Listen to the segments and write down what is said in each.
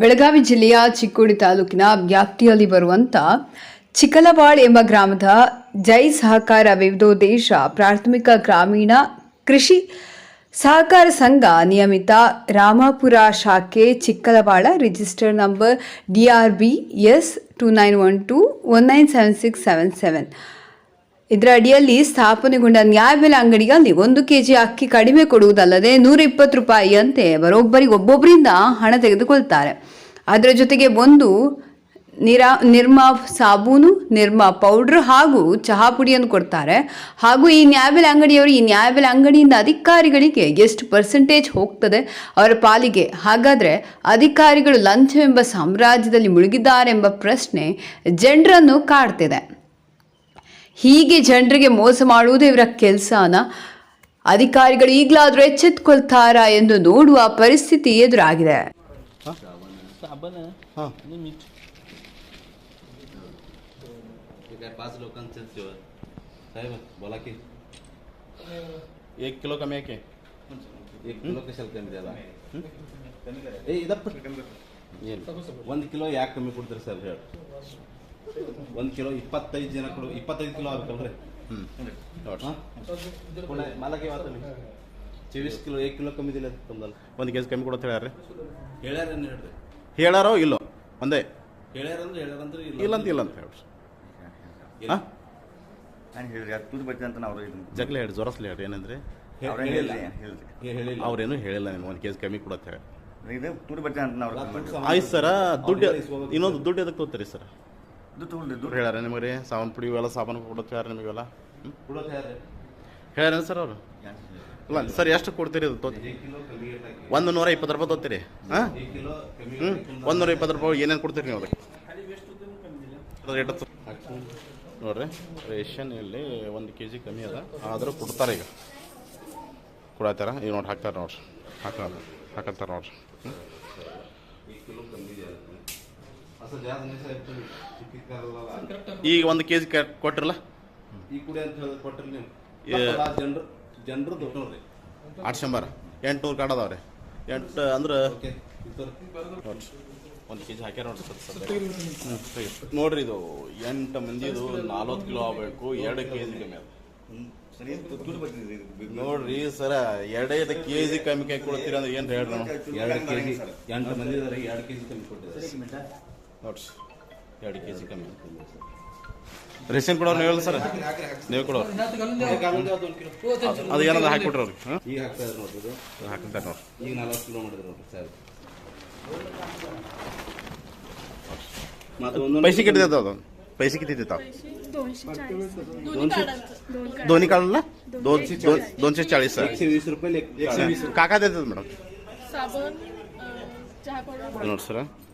ಬೆಳಗಾವಿ ಜಿಲ್ಲೆಯ ಚಿಕ್ಕೋಡಿ ತಾಲೂಕಿನ ವ್ಯಾಪ್ತಿಯಲ್ಲಿ ಬರುವಂಥ ಚಿಕ್ಕಲವಾಳ್ ಎಂಬ ಗ್ರಾಮದ ಜೈ ಸಹಕಾರ ವಿವಿಧೋದ್ದೇಶ ಪ್ರಾಥಮಿಕ ಗ್ರಾಮೀಣ ಕೃಷಿ ಸಹಕಾರ ಸಂಘ ನಿಯಮಿತ ರಾಮಾಪುರ ಶಾಖೆ Chikkalavala register number D R B S two nine one two one nine seven six seven seven. ಇದರ ಅಡಿಯಲ್ಲಿ ಸ್ಥಾಪನೆಗೊಂಡ ನ್ಯಾಯಬೆಲೆ ಅಂಗಡಿಯಲ್ಲಿ ಒಂದು ಕೆಜಿ ಅಕ್ಕಿ ಕಡಿಮೆ ಕೊಡುವುದಲ್ಲದೆ ನೂರ ಇಪ್ಪತ್ತು ರೂಪಾಯಿಯಂತೆ ಬರೋಬ್ಬರಿಗೆ ಒಬ್ಬೊಬ್ಬರಿಂದ ಹಣ ತೆಗೆದುಕೊಳ್ತಾರೆ. ಅದರ ಜೊತೆಗೆ ಒಂದು ನಿರಾ, ನಿರ್ಮಾ ಸಾಬೂನು, ನಿರ್ಮಾ ಪೌಡ್ರ್ ಹಾಗೂ ಚಹಾ ಪುಡಿಯನ್ನು ಕೊಡ್ತಾರೆ. ಹಾಗೂ ಈ ನ್ಯಾಯಬೆಲೆ ಅಂಗಡಿಯವರು ಈ ನ್ಯಾಯಬೆಲೆ ಅಂಗಡಿಯಿಂದ ಅಧಿಕಾರಿಗಳಿಗೆ ಎಷ್ಟು ಪರ್ಸೆಂಟೇಜ್ ಹೋಗ್ತದೆ ಅವರ ಪಾಲಿಗೆ? ಹಾಗಾದರೆ ಅಧಿಕಾರಿಗಳು ಲಂಚವೆಂಬ ಸಾಮ್ರಾಜ್ಯದಲ್ಲಿ ಮುಳುಗಿದ್ದಾರೆಂಬ ಪ್ರಶ್ನೆ ಜನರನ್ನು ಕಾಡ್ತಿದೆ. ಹೀಗೆ ಜನರಿಗೆ ಮೋಸ ಮಾಡುವುದು ಇವರ ಕೆಲಸನ. ಅಧಿಕಾರಿಗಳು ಈಗಲಾದರೂ ಎಚ್ಚೆತ್ಕೊಳ್ತಾರಾ ಎಂದು ನೋಡುವ ಪರಿಸ್ಥಿತಿ ಎದುರಾಗಿದೆ. ಒಂದು ಕಿಲೋ ಯಾಕೆ ಕಮ್ಮಿ ಕೊಡ್ತೀರಿ ಸರ್? ಹೇಳಿ. ಒಂದು ಕಿಲೋ ಇಪ್ಪತ್ತೈದು ಜನ ಕೊಡು ಇಪ್ಪತ್ತೈದು ಕಿಲೋ ಆಗ್ಬೇಕಲ್ರಿ ಹ್ಞೂ ಮಾಲಕ್ಕೆ ಮಾತಲ್ಲಿ ಚೌವೀಸ್ ಕಿಲೋ ಏಕ್ ಕಿಲೋ ಕಮ್ಮಿ ದಿಲ್ಲ ತಮ್ಮದಲ್ಲಿ ಒಂದು ಕೆಜಿ ಕಮ್ಮಿ ಕೊಡೋದು ಹೇಳ್ಯಾರ ಹೇಳ್ಯಾರ ಹೇಳ್ರಿ. ಹೇಳ್ಯಾರೋ ಇಲ್ಲೋ? ಒಂದೇ? ಹೇಳ್ಯಾರ ಅಂದ್ರೆ ಹೇಳ್ಯಾರಂದ್ರೆ ಇಲ್ಲಂತ ಇಲ್ಲ ಅಂತ ಹೇಳ್ರಿ ಹಾಂ? ನಾನು ಹೇಳಿರಿ ಅದು ತುದಿ ಬರ್ತದೆ ಅಂತ ನಾವು ಜಗ್ಲ ಹೇಳಿ ಜೊರಸ್ಲಿ ಹೇಳ್ರಿ ಏನಂದ್ರೆ? ಹೇಳಿಲ್ಲ. ಹೇಳಿಲ್ಲ ಅವ್ರೇನು ಹೇಳಿಲ್ಲ ನಿಮ್ಗೆ ಒಂದು ಕೆಜಿ ಕಮ್ಮಿ ಕೊಡತ್ತೆ ಇದು ತುಡಿ ಬರ್ತದೆ ಅಂತ ನಾವು ಆಯ್ತು ಸರ ದುಡ್ಡು ಇನ್ನೊಂದು ದುಡ್ಡು ಎದಕ್ಕೆ ತೋತೀರಿ ಸರ್? ದುಡ್ಡು ಹೇಳ್ಯಾರ ನಿಮಗೆ ರೀ ಸಾವನ್ ಪುಡಿ ಇವೆಲ್ಲ ಸಾಮಾನು ಕೊಡೋದು ಯಾರು ನಿಮಗೆಲ್ಲ ಕೊಡೋದು ಹೇಳ್ಯಾರ ಸರ್ ಅವರು? ಇಲ್ಲ ಸರ್ ಎಷ್ಟು ಕೊಡ್ತೀರಿ ಇದು ತೋತಿ ಒಂದು ನೂರ ಇಪ್ಪತ್ತು ರೂಪಾಯಿ ತೋತಿರಿ ಹಾಂ? ಹ್ಞೂ ಒಂದು ನೂರ ಇಪ್ಪತ್ತು ರೂಪಾಯಿ ಏನೇನು ಕೊಡ್ತೀರಿ ನೀವು ಅದಕ್ಕೆ? ರೇಟ್ ನೋಡಿರಿ ರೇಷನ್ ಇಲ್ಲಿ ಒಂದು ಕೆ ಜಿ ಕಮ್ಮಿ ಅದ. ಆದರೂ ಕೊಡ್ತಾರೆ ಈಗ. ಕೊಡತ್ತಾರ ಈಗ ನೋಡಿ ಹಾಕ್ತಾರೆ ನೋಡ್ರಿ. ಹಾಕಲ್ಲ ಹಾಕಂತಾರೆ ನೋಡ್ರಿ. ಈಗ ಒಂದು ಕೆ ಜಿ ಕೊಟ್ಟಿರಲ್ಲ ಈ ಕುಡಿ ಅಂತ ಹೇಳಿ ಕೊಟ್ರಿ ನೀವು. ಏ- ಜನರು ಜನರು ದೊಡ್ಡವ್ರಿ ಆರು ಶಂಬರ್. ಎಂಟುನೂರು ಕಾರ್ಡ್ ಅದಾವ್ರಿ. ಎಂಟು ಅಂದ್ರೆ ಒಂದು ಕೆ ಜಿ ಹಾಕ್ಯಾರ ನೋಡ್ರಿ ಸರ್ ಸರ್ ನೋಡ್ರಿ ಇದು ಎಂಟು ಮಂದಿದು ನಲ್ವತ್ತು ಕಿಲೋ ಆಗಬೇಕು ಎರಡು ಕೆ ಜಿ ಕಮ್ಮಿ ಅದ ನೋಡ್ರಿ ಸರ ಎರಡೈದು ಕೆ ಜಿ ಕಮ್ಮಿ ಕೈ ಕೊಡ್ತೀರ ಅಂದ್ರೆ ಏನು ಹೇಳ್ರಿ ಎರಡು ಕೆ ಜಿ ಎಂಟು ಮಂದಿ ಇದಾರೆ ಎರಡು ಕೆ ಜಿ ಕಮ್ಮಿ ಕೊಟ್ಟಿದ್ದಾರೆ. ನೋಡ್ರಿ ಎರಡು ಕೆ ಜಿ ಕಮ್ಮಿ ರೇಷನ್ ಕೊಡೋರು ನೀವು ಹೇಳಿ ಸರ್ ನೀವು ಕೊಡೋರು ಅದು ಏನದ ಹಾಕಿಬಿಟ್ರಿ ಅವ್ರಿಗೆ ಹಾಂ ಈಗ ಹಾಕ್ತಾ ಇದ್ದಾರೆ ನೋಡ್ರಿ ಇದು ಹಾಕಿದ್ದಾರೆ ನೋಡ್ರಿ ಈಗ ನಲ್ವತ್ತು ಕಿಲೋ ಮಾಡಿದ್ರು ನೋಡ್ರಿ ಸರ್ ಮತ್ತೆ ಒಂದೊಂದು पैसे किती देतात पैसे किती देतात दोनशे चाळीस दोनशे दोन्ही काढून दोनशे दोन- दोनशे चाळीस सर एकशे वीस रुपये एकशे वीस काका देतात ಮೇಡಮ್ साबण चहा पावडर ನೋಡಿ ಸರ್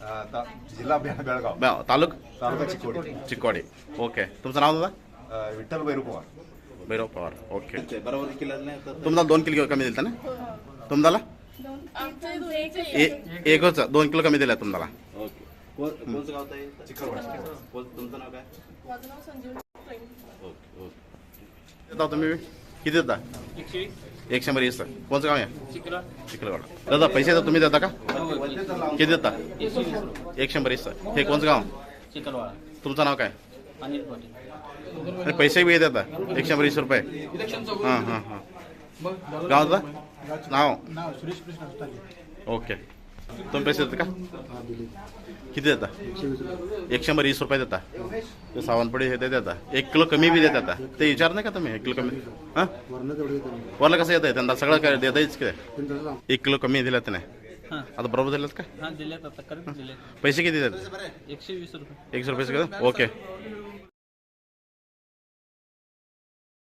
ता- जिल्हा बेळ- बेळगाव बे- तालुक तालुका चिकोडी चिक्कोडी ओके तुमचं नाव दादा अं, विठ्ठल भैरू पवार भैरव पवार ओके ते बरोबर केलं नाही तर तुम्हाला दोन किलो कमी दिलता ना तुम्हाला आमचे दोन एक ए- एकच दोन किलो कमी दिला तुम्हाला ओके कोण कोणचं गाव ताई चिखलवाड कोण तुमचं नाव काय माझं नाव संजीवनी प्रेम. ओके ओके देता तुम्ही किती देता एक शंभर वीस. कोणचं गाव आहे? चिखलवाड दादा पैसे देता तुम्ही देता का? किती देता? एक शंभर वीस. हे कोणचं गाव? चिकलवाडा तुमचं नाव काय? अनिल पैसे बी देता? एक शंभर वीस रुपये. हां हां हां. गावाचा नाव? ओके. तुम्ही पैसे देता का? किती देता? एक शंभर वीस रुपये देता. ते सावनपडी हे देता. एक किलो कमी बी देता. ते विचार नाही का तुम्ही? एक किलो कमी? हां? वरला कसं येतं त्यांना सगळं काय देताच काय एक किलो कमी दिलं त्याने हां. आता बरोबर दिलं का? हां दिलेत दिलेत पैसे किती देतात एकशे वीस रुपये. एकशे रुपये ओके.